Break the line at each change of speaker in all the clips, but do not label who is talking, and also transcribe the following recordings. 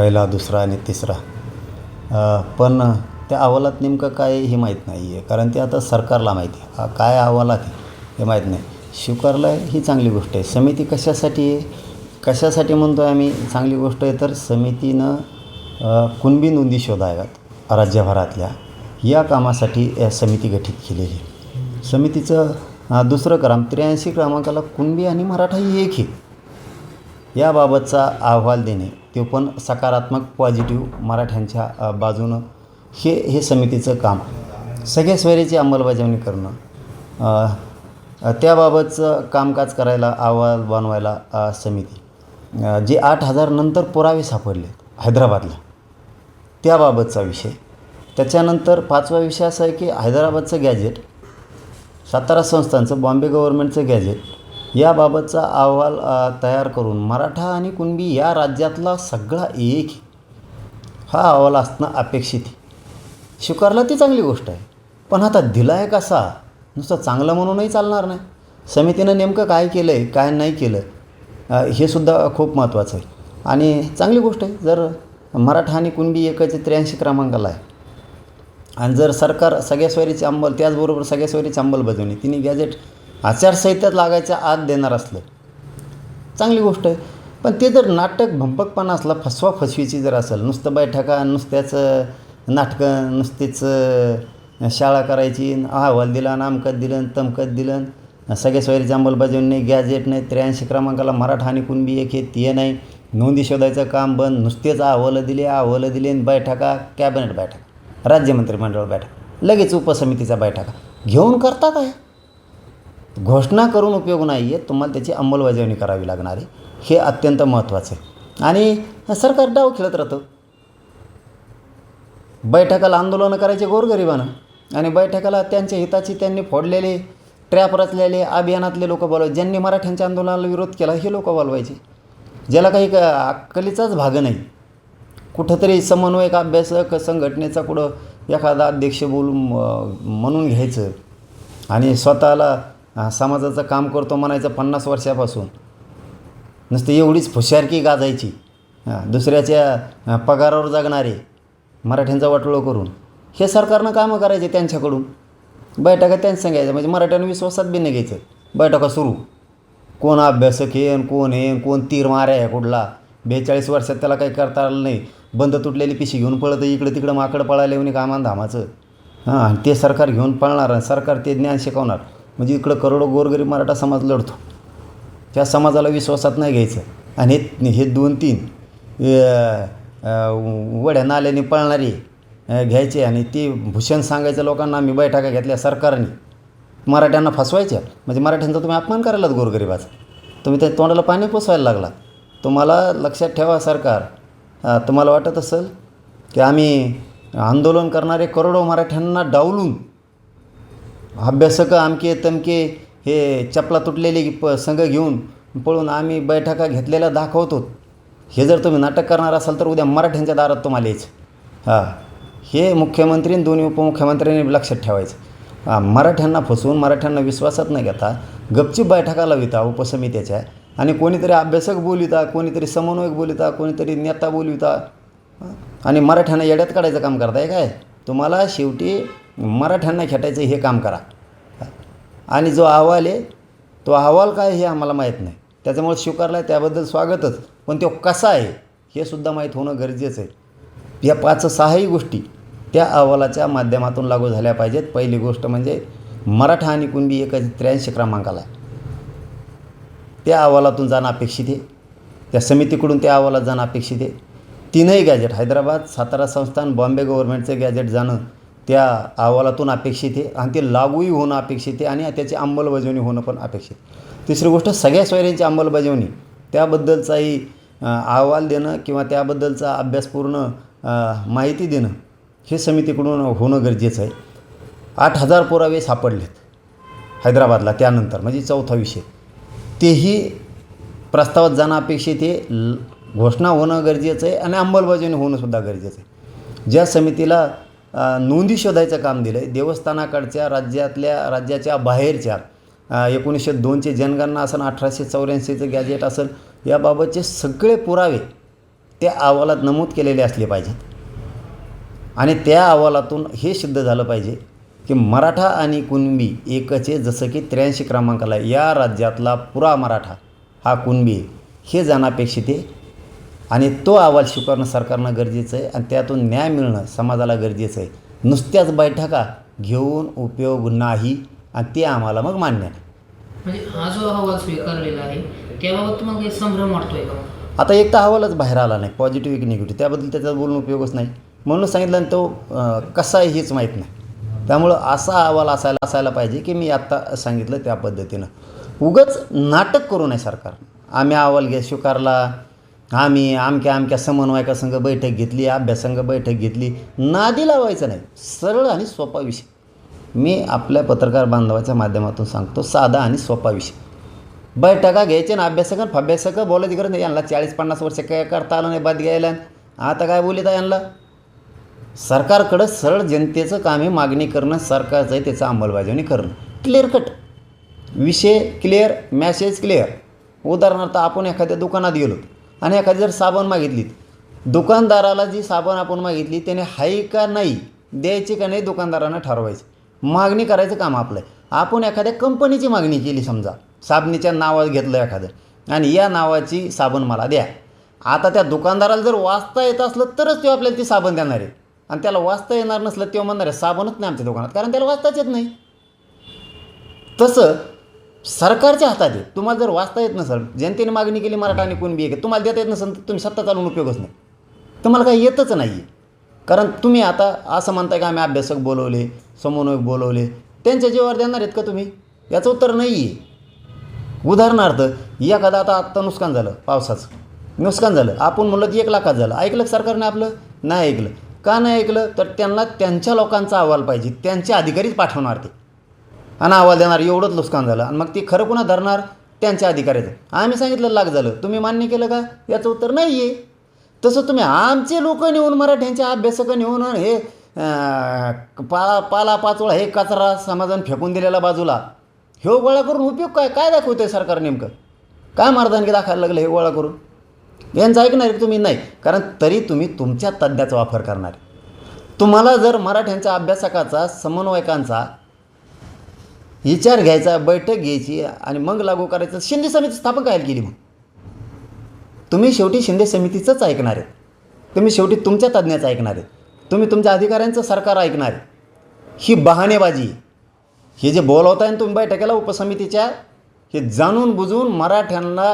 पहिला दुसरा आणि तिसरा. पण त्या अहवालात नेमकं काय हे माहीत नाही आहे कारण ते आता सरकारला माहिती आहे. काय अहवालात आहे हे माहीत नाही. स्वीकारलं ही चांगली गोष्ट आहे. समिती कशासाठी आहे कशासाठी म्हणतो आहे आम्ही चांगली गोष्ट आहे तर समितीनं कुणबी नोंदी शोधाव्यात राज्यभरातल्या. या कामासाठी या समिती गठीत केलेली आहे. समितीचं दुसरं क्रम त्र्याऐंशी क्रमांकाला कुणबी आणि मराठा ही एक आहे याबाबतचा अहवाल देणे ते पण सकारात्मक पॉझिटिव्ह मराठ्यांच्या बाजूनं. हे हे समितीचं काम. सगळ्या स्वैरेची अंमलबजावणी करणं. त्याबाबतचं कामकाज करायला अहवाल बनवायला समिती. जे आठ हजार नंतर पुरावे सापडले हैदराबादला त्याबाबतचा विषय. त्याच्यानंतर पाचवा विषय असा आहे की हैदराबादचं गॅजेट सातारा संस्थांचं बॉम्बे गव्हर्नमेंटचं गॅजेट याबाबतचा अहवाल तयार करून मराठा आणि कुणबी या राज्यातला सगळा एक हा अहवाल असणं अपेक्षित आहे. स्वीकारला ती चांगली गोष्ट आहे. पण आता दिला आहे कसा? नुसतं चांगलं म्हणूनही चालणार नाही. समितीनं नेमकं काय केलं आहे काय नाही केलं हे सुद्धा खूप महत्त्वाचं आहे. आणि चांगली गोष्ट आहे जर मराठा आणि कुणबी एकाचे त्र्याऐंशी क्रमांकाला आहे. आणि जर सरकार सगळ्या सोयरीची अंमल त्याचबरोबर सगळ्या सोयरीची अंमलबजावणी तिने गॅजेट आचारसंहितेत लागायच्या आत देणार असलं. चांगली गोष्ट आहे. पण ते जर नाटक भंपकपणा असला फसवा फसवीची जर असेल नुसतं बैठका नुसत्याच नाटकं नुसतीच शाळा करायची अहवाल दिला नामकत दिलं तमकत दिलं सगळ्या सोयरीची अंमलबजावणी नाही गॅजेट नाही त्र्याऐंशी क्रमांकाला मराठा आणि कुणबी एक हे ते नाही. नोंदी शोधायचं काम बंद नुसतेच अहवालं दिले अहवालं दिले आणि बैठका कॅबिनेट बैठका राज्य मंत्रिमंडळ बैठक लगेच उपसमितीचा बैठका. घेऊन करतात आहे. घोषणा करून उपयोग नाही आहे तुम्हाला त्याची अंमलबजावणी करावी लागणार आहे. हे अत्यंत महत्त्वाचं आहे. आणि सरकार डाव खेळत राहतं. बैठकाला आंदोलनं करायचे गोरगरिबानं आणि बैठकाला त्यांच्या हिताची त्यांनी फोडलेले ट्रॅप रचलेले अभियानातले लोक बोलवायचे. ज्यांनी मराठ्यांच्या आंदोलनाला विरोध केला हे लोक बोलवायचे. ज्याला काही क- अक्कलीचाच भाग नाही. कुठंतरी समन्वयक अभ्यासक संघटनेचा कुठं एखादा अध्यक्ष बोलून म्हणून घ्यायचं. आणि स्वतःला समाजाचं काम करतो म्हणायचं पन्नास वर्षापासून. नुसतं एवढीच हुशारकी गाजायची. हां, दुसऱ्याच्या पगारावर जगणारे मराठ्यांचा वाटोळं करून. हे सरकारनं कामं करायचे त्यांच्याकडून. बैठका त्यांनी सांगायचं म्हणजे मराठ्यांना विश्वासात बी नाही घ्यायचं. बैठका सुरू. कोण अभ्यासक येन कोण येन कोण तीर मारे आहे कुठला? बेचाळीस वर्षात त्याला काही करता आलं नाही. बंद तुटलेली पिशी घेऊन पळतं इकडं तिकडं माकडं पळायला येऊन कामान धामाचं. हां आणि ते सरकार घेऊन पळणार सरकार ते ज्ञान शिकवणार. म्हणजे इकडं करोडो गोरगरीब मराठा समाज लढतो. त्या समाजाला विश्वासात नाही घ्यायचं. आणि हे हे दोन तीन वड्या नाल्याने पळणारी घ्यायचे आणि ते भूषण सांगायचं लोकांना आम्ही बैठका घेतल्या सरकारने. मराठ्यांना फसवायच्या. म्हणजे मराठ्यांचा तुम्ही अपमान करायलात गोरगरिबाचा. तुम्ही त्या तोंडाला पाणी पोसवायला लागला तुम्हाला लक्षात ठेवा सरकार. तुम्हाला वाटत असेल की आम्ही आंदोलन करणारे करोडो मराठ्यांना डावलून अभ्यासकं आमके तमके हे चपला तुटलेली प संघ घेऊन पळून आम्ही बैठका घेतलेल्या दाखवतो. हे जर तुम्ही नाटक करणार असाल तर उद्या मराठ्यांच्या दारात तुम्हाला यायचं. हां. हे मुख्यमंत्री आणि दोन्ही उपमुख्यमंत्र्यांनी लक्षात ठेवायचं. हां मराठ्यांना फसवून मराठ्यांना विश्वासात न घेता गपचीप बैठका लाविता उपसमित्याच्या आणि कोणीतरी अभ्यासक बोलिता कोणीतरी समन्वयक बोलिता कोणीतरी नेता बोलिता आणि मराठ्यांना येड्यात काढायचं काम करताय काय? तुम्हाला शेवटी मराठ्यांना खेटायचं हे काम करा. आणि जो अहवाल आहे तो अहवाल काय हे आम्हाला माहीत नाही. त्याच्यामुळे स्वीकारला आहे त्याबद्दल स्वागतच. पण तो कसा आहे हे सुद्धा माहीत होणं गरजेचं आहे. या पाच सहाही गोष्टी त्या अहवालाच्या माध्यमातून लागू झाल्या पाहिजेत. पहिली गोष्ट म्हणजे मराठा आणि कुणबी एक त्र्याऐंशी क्रमांकाला आहे. त्या अहवालातून जाणं अपेक्षित आहे. त्या समितीकडून त्या अहवालात जाणं अपेक्षित आहे. तीनही गॅजेट हैदराबाद सातारा संस्थान बॉम्बे गव्हर्नमेंटचं गॅजेट जाणं त्या अहवालातून अपेक्षित आहे आणि ते लागूही होणं अपेक्षित आहे आणि त्याची अंमलबजावणी होणं पण अपेक्षित तिसरी गोष्ट सगळ्या सोयऱ्यांची अंमलबजावणी त्याबद्दलचाही अहवाल देणं किंवा त्याबद्दलचा अभ्यासपूर्ण माहिती देणं हे समितीकडून होणं गरजेचं आहे. आठ हजार पुरावे सापडलेत हैदराबादला त्यानंतर म्हणजे चौथा विषय. तेही प्रस्तावात जाणं अपेक्षित आहे ल घोषणा होणं गरजेचं आहे आणि अंमलबजावणी होणंसुद्धा गरजेचं आहे. ज्या समितीला नोंदी शोधायचं काम दिलं आहे देवस्थानाकडच्या राज्यातल्या राज्याच्या बाहेरच्या एकोणीसशे दोनचे जनगणना असेल अठराशे चौऱ्याऐंशीचं गॅजेट असेल याबाबतचे सगळे पुरावे त्या अहवालात नमूद केलेले असले पाहिजेत. आणि त्या अहवालातून हे सिद्ध झालं पाहिजे की मराठा आणि कुणबी एकचे जसं की त्र्याऐंशी क्रमांकाला या राज्यातला पुरा मराठा हा कुणबी हे जाण्यापेक्षा आहे आणि तो अहवाल स्वीकारणं सरकारनं गरजेचं आहे आणि त्यातून न्याय मिळणं समाजाला गरजेचं आहे. नुसत्याच बैठका घेऊन उपयोग नाही आणि ते आम्हाला मग मान्य नाही
म्हणजे हा जो अहवाल स्वीकारलेला आहे त्याबाबत तुम्हाला काही संभ्रम वाटतोय का?
आता एक तर अहवालच बाहेर आला नाही पॉझिटिव्ह की निगेटिव्ह त्याबद्दल त्याचा बोलून उपयोगच नाही. म्हणून सांगितलं आणि तो कसा आहे हेच माहीत नाही. त्यामुळं असा अहवाल असायला असायला पाहिजे की मी आत्ता सांगितलं त्या पद्धतीनं. उगच नाटक करू नये सरकार. आम्ही अहवाल घे स्वीकारला. आम्ही आमक्या आमक्या समन्वयकासंघ बैठक घेतली अभ्यासंघ बैठक घेतली. नादी लावायचं नाही. सरळ आणि सोपा विषय. मी आपल्या पत्रकार बांधवाच्या माध्यमातून सांगतो साधा आणि सोपा विषय. बैठका घ्यायचे ना अभ्यासक फभ्यासक बोलायची गरज नाही. यांना चाळीस पन्नास वर्ष काय करता आलं नाही बाद घ्यायला. आता काय बोलित यांना? सरकारकडं सरळ जनतेचं काम आहे मागणी करणं सरकारचं आहे त्याचं अंमलबजावणी करणं. क्लिअर कट विषय क्लिअर मॅसेज क्लिअर उदाहरणार्थ आपण एखाद्या दुकानात गेलो. आणि एखादी जर साबण मागितली दुकानदाराला जी साबण आपण मागितली त्याने हाय का नाही द्यायची का नाही दुकानदारानं ठरवायचं. मागणी करायचं काम आपलं आहे आपण एखाद्या कंपनीची मागणी केली समजा साबणीच्या नावात घेतलं एखादं आणि या नावाची साबण मला द्या. आता त्या दुकानदाराला जर वाचता येत असलं तरच तो आपल्याला ती साबण देणार आहे. आणि त्याला वाचता येणार नसलं तेव्हा म्हणणार आहे साबणच नाही आमच्या दुकानात कारण त्याला वाचताच येत नाही. तसं सरकारच्या हातात आहे. तुम्हाला जर वाचता येत नसेल जनतेने मागणी केली मराठा आणि कुणबी एक तुम्हाला देता येत नसेल तर तुम्ही सत्ता चालवून उपयोगच नाही. तुम्हाला काही येतच नाही. कारण तुम्ही आता असं म्हणताय का आम्ही अभ्यासक बोलवले समन्वयक बोलवले त्यांच्या जीवावर देणार आहेत का तुम्ही? याचं उत्तर नाही आहे उदाहरणार्थ एखादा आता आत्ता नुकसान झालं पावसाचं. नुकसान झालं आपण म्हणलं की एक लाखात झालं. ऐकलं सरकारने आपलं? नाही ऐकलं. का नाही ऐकलं? तर त्यांना त्यांच्या लोकांचा अहवाल पाहिजे. त्यांचे अधिकारीच पाठवणार ते. आणि अहवाल देणार एवढंच नुकसान झालं. आणि मग ती खरं पुन्हा धरणार? त्यांच्या अधिकाऱ्याचं आम्ही सांगितलं लाग झालं. तुम्ही मान्य केलं का? याचं उत्तर नाही आहे तसं तुम्ही आमचे लोक नेऊन मराठ्यांचे अभ्यासकं नेऊन हे पाला पाला पाचोळा हे कचरा समाजाने फेकून दिलेला बाजूला. हे गोळा करून उपयोग काय? काय दाखवतंय सरकार नेमकं? काय मारदानगी दाखवायला लागलं हे गोळा करून? यांचं ऐकणार तुम्ही नाही. कारण तरी तुम्ही तुमच्या तज्ज्ञाचा वापर करणार तुम्हाला जर मराठ्यांच्या अभ्यासकाचा समन्वयकांचा विचार घ्यायचा बैठक घ्यायची आणि मग लागू करायचं. शिंदे समिती स्थापन करायला केली मग? तुम्ही शेवटी शिंदे समितीचंच ऐकणार आहे. तुम्ही शेवटी तुमच्या तज्ज्ञाचं ऐकणार आहे. तुम्ही तुमच्या अधिकाऱ्यांचं सरकार ऐकणार आहे. ही बहाणेबाजी हे जे बोलवताय ना तुम्ही बैठकीला उपसमितीच्या हे जाणून बुजून मराठ्यांना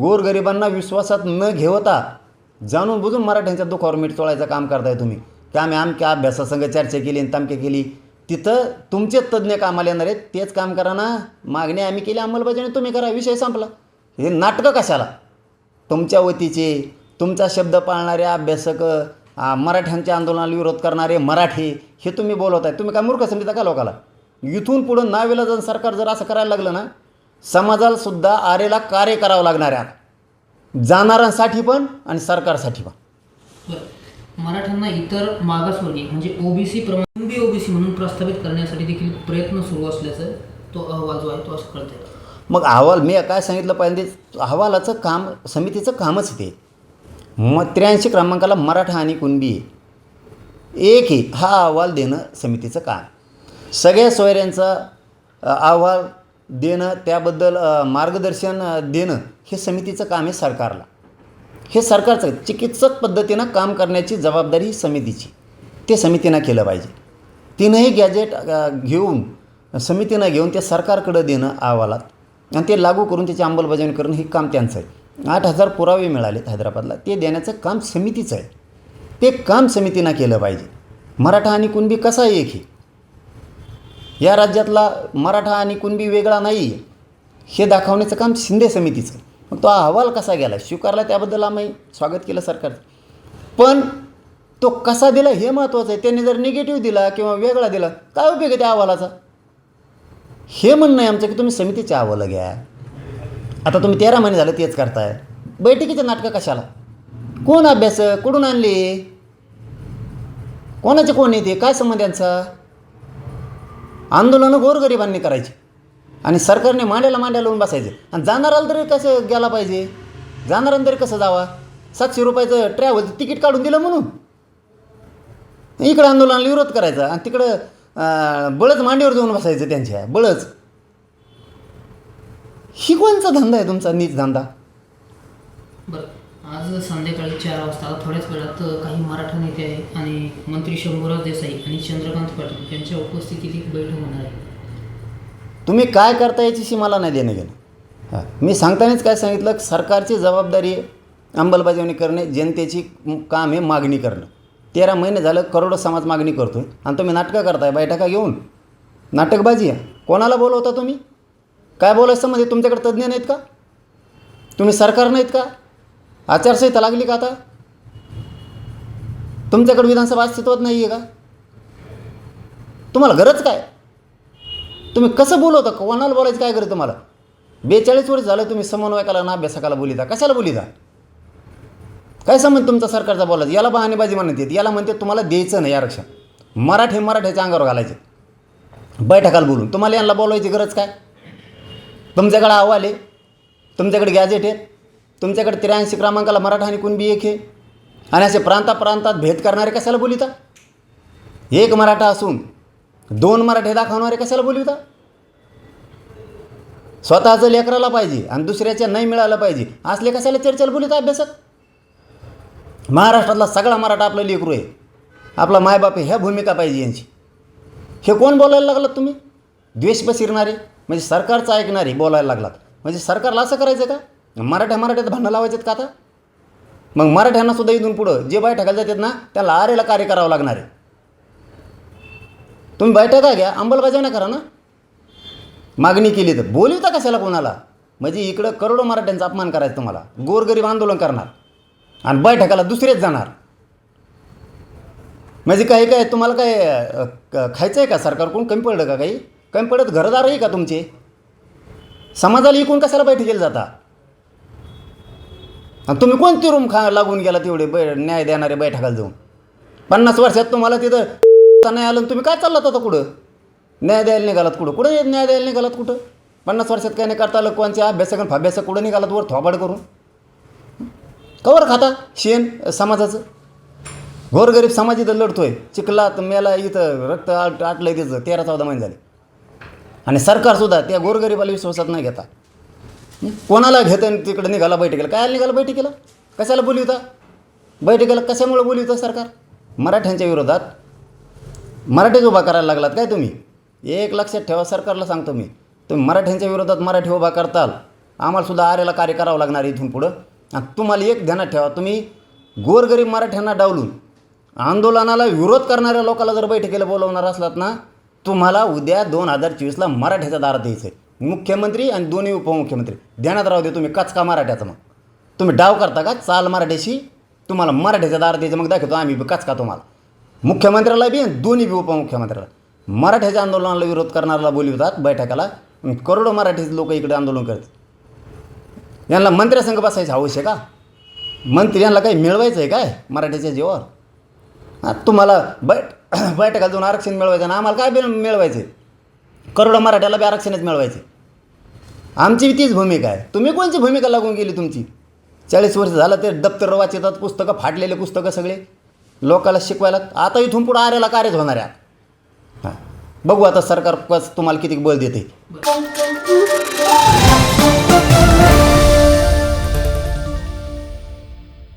गोरगरिबांना विश्वासात न घेवता जाणून बुजून मराठ्यांच्या दुखावर मीठ चोळायचं काम करताय तुम्ही. त्यामुळे आमच्या अभ्यासासंग चर्चा केली आणि तमके केली. तिथं तुमचे तज्ज्ञ कामाला येणार आहेत. तेच काम करा ना. मागणी आम्ही केली अंमलबजावणी तुम्ही करा. विषय संपला. हे नाटकं कशाला? तुमच्या वतीचे तुमचा शब्द पाळणारे अभ्यासक मराठ्यांच्या आंदोलनाला विरोध करणारे मराठी हे तुम्ही बोलवताय. तुम्ही काय मूर्ख समजता का लोकाला? इथून पुढं नावेला जर सरकार जर असं करायला लागलं ना समाजाला सुद्धा आरेला कार्य करावं लागणार आहे. जाणाऱ्यांसाठी पण आणि सरकारसाठी पण.
मराठ्यांना इतर मागासवर्गीय म्हणजे ओबीसी प्रमाण ओबीसी म्हणून प्रस्थापित करण्यासाठी देखील प्रयत्न सुरू असल्याचं तो अहवाल जो आहे तो असं कळतंय.
मग अहवाल मी काय सांगितलं पाहिजे अहवालाचं काम समितीचं कामच ते मग त्र्याऐंशी क्रमांकाला मराठा आणि कुणबी. आहे. एक ही हा अहवाल देणं समितीचं काम. सगळ्या सोयऱ्यांचा अहवाल देणं त्याबद्दल मार्गदर्शन देणं हे समितीचं काम आहे सरकारला. हे सरकारचं चिकित्सक पद्धतीनं काम करण्याची जबाबदारी ही समितीची. ते समितीनं केलं पाहिजे. तीनही गॅजेट घेऊन समितीनं घेऊन ते सरकारकडं देणं अहवालात. आणि ते लागू करून त्याची अंमलबजावणी करणं हे काम त्यांचं आहे. आठ हजार पुरावे मिळालेत हैदराबादला. ते देण्याचं काम समितीचं आहे. ते काम समितीनं केलं पाहिजे. मराठा आणि कुणबी कसा आहे एक हे? या राज्यातला मराठा आणि कुणबी वेगळा नाही आहे हे दाखवण्याचं काम शिंदे समितीचं आहे. मग तो अहवाल कसा गेला? स्वीकारला त्याबद्दल आम्ही स्वागत केलं सरकारचं. पण तो कसा दिला हे महत्त्वाचं आहे. त्यांनी जर निगेटिव्ह दिला किंवा वेगळा दिला काय उपयोग आहे त्या अहवालाचा? हे म्हणणं आहे आमचं की तुम्ही समितीचे अहवालं घ्या. आता तुम्ही तेरा महिने झालं तेच करताय. बैठकीचे नाटकं कशाला? कोण अभ्यास कुठून आणली? कोणाचे कोण येते काय संबंध यांचा? आंदोलनं गोरगरिबांनी करायची. आणि सरकारने मांड्याला मांड्या लावून बसायचं. आणि जाणाराला तरी कसं गेला पाहिजे? जाणाऱ्यानं तरी कसं जावा? सातशे रुपयाचं ट्रॅव्हलचं तिकीट काढून दिलं म्हणून. इकडं आंदोलनाला विरोध करायचा. आणि तिकडं बळच मांडीवर जाऊन बसायचं त्यांच्या. बळच. ही कोणचा धंदा आहे तुमचा नीच धंदा?
बरं आज संध्याकाळी चार वाजता थोड्याच वेळात काही मराठा नेते आहे आणि मंत्री शंभूराव देसाई आणि चंद्रकांत पाटील यांच्या उपस्थितीत एक बैठक होणार आहे.
तुम्ही काय करता याच्याशी मला नाही देणं घेणं. हां. मी सांगतानाच काय सांगितलं? सरकारची जबाबदारी आहे अंमलबजावणी करणे जनतेची काम आहे मागणी करणं. तेरा महिने झालं करोडो समाज मागणी करतो आणि तुम्ही नाटकं करताय बैठका घेऊन. नाटकबाजी आहे. कोणाला बोलवता तुम्ही? काय बोलायचं म्हणजे तुमच्याकडे तज्ज्ञ नाहीत का? तुम्ही सरकार नाहीत का? आचारसंहिता लागली का आता? तुमच्याकडे विधानसभा अस्तित्वात नाही आहे का? तुम्हाला गरज काय? तुम्ही कसं बोलवता? कोणाला बोलायचं? काय करतं तुम्हाला? बेचाळीस वर्ष झालं तुम्ही समन्वयकाला ना अभ्यासकाला बोलिता. कशाला बोलिता? काय संबंध तुमचा सरकारचा बोलायचं? याला बहाणेबाजी म्हणत येते याला म्हणते तुम्हाला द्यायचं नाही आरक्षण. मराठी मराठ्याच्या अंगावर घालायचे. बैठकाला बोलून. तुम्हाला यांना बोलवायची गरज काय? तुमच्याकडे अहवाल आहे. तुमच्याकडे गॅजेट आहे. तुमच्याकडे त्र्याऐंशी क्रमांकाला मराठा आणि कुणबी एक आहे. आणि असे प्रांता प्रांतात भेद करणारे कशाला बोलिता? एक मराठा असून दोन मराठे दाखवणारे कशाला बोलिता स्वतःचं लेकराला पाहिजे आणि दुसऱ्याच्या नाही मिळालं पाहिजे. असले कशाला चर्चेला बोलिता अभ्यासक? महाराष्ट्रातला सगळा मराठा आपलं लेकरू आहे. आपला मायबाप आहे ह्या भूमिका पाहिजे यांची. हे कोण बोलायला लागलात तुम्ही? द्वेष पसरणारे म्हणजे सरकारचं ऐकणारे बोलायला लागलात. म्हणजे सरकारला असं करायचं का? मराठ्या मराठ्यात भांडणं लावायचेत का आता? मग मराठ्यांना सुद्धा इथून पुढं जे बाय बैठकाला जातात ना त्याला आरेला कार्य करावं लागणार आहे. तुम्ही बैठका घ्या अंमलबजावणी करा ना. मागणी केली तर. बोलवता कशाला कोणाला? म्हणजे इकडं करोडो मराठ्यांचा अपमान करायचा तुम्हाला. गोरगरीब आंदोलन करणार. आणि बैठकाला दुसरेच जाणार. म्हणजे काही काय तुम्हाला काय क- खायचं आहे का? सरकारकडून कमी पडलं का काही? कमी पडत घरदार आहे का तुमचे? समाजाला इकून कशाला बैठकीला जाता? आणि तुम्ही कोणती रूम खा लागून गेला तेवढे बै न्याय देणारे बैठकाला जाऊन? पन्नास वर्षात तुम्हाला तिथं नाही आलं तुम्ही काय चाललात आता कुठं? न्याय द्यायला निघालात कुठं? कुठं न्याय द्यायला निघालात कुठं? पन्नास वर्षात काय नाही करता आलं कोणच्या अभ्यासक आणि फाभ्यासक कुठं निघालात वर थोबाड करून? कवर खाता शेण समाजाचं? गोरगरीब समाज इथं लढतोय. चिखलात मेला इथं रक्त आट आटलं त्याचं. तेरा चौदा महिने झाले. आणि सरकारसुद्धा त्या गोरगरिबाला विश्वासात नाही घेता. कोणाला घेतं तिकडं निघाला बैठकीला? काय निघाला बैठकीला? कशाला बोलवता बैठकीला कशामुळे बोलवतं सरकार? मराठ्यांच्या विरोधात मराठीच उभा करायला लागलात काय तुम्ही? एक लक्षात ठेवा सरकारला सांगतो मी. तुम्ही मराठ्यांच्या विरोधात मराठी उभा करताल. आम्हालासुद्धा आर्याला कार्य करावं लागणार इथून पुढं. आणि तुम्हाला एक ध्यानात ठेवा तुम्ही गोरगरीब मराठ्यांना डावलून आंदोलनाला विरोध करणाऱ्या लोकाला जर बैठकीला बोलवणार असलात ना तुम्हाला उद्या दोन हजार चोवीसला मराठ्याचा दारात द्यायचं आहे मुख्यमंत्री आणि दोन्ही उपमुख्यमंत्री. ध्यानात राहू दे तुम्ही कचका मराठ्याचा मग. तुम्ही डाव करता का? चाल मराठ्याशी. तुम्हाला मराठ्याचा दारात द्यायचं मग दाखवतो आम्ही कचका तुम्हाला. मुख्यमंत्र्याला बी आणि दोन्ही बी उपमुख्यमंत्र्याला. मराठ्याच्या आंदोलनाला विरोध करणाऱ्याला बोलवतात बैठकाला. करोडो मराठीचे लोक इकडे आंदोलन करतात. यांना मंत्र्यासंघ बसायचं आवश्यक का? मंत्री यांना काही मिळवायचं आहे काय मराठीच्या जीवावर? तुम्हाला बैठ बैठका जाऊन आरक्षण मिळवायचं ना आम्हाला काय मिळवायचं करोडो मराठ्याला बी आरक्षणच मिळवायचे आमची बी तीच भूमिका आहे. तुम्ही कोणची भूमिका लागून गेली तुमची? चाळीस वर्ष झालं ते दप्तर वाचतात पुस्तकं फाटलेले पुस्तकं सगळे. लोकाला शिकवायला आता इथून पुढं आर्याला कार्यच होणार आहे. हां. बघू आता सरकार तुम्हाला किती बळ देते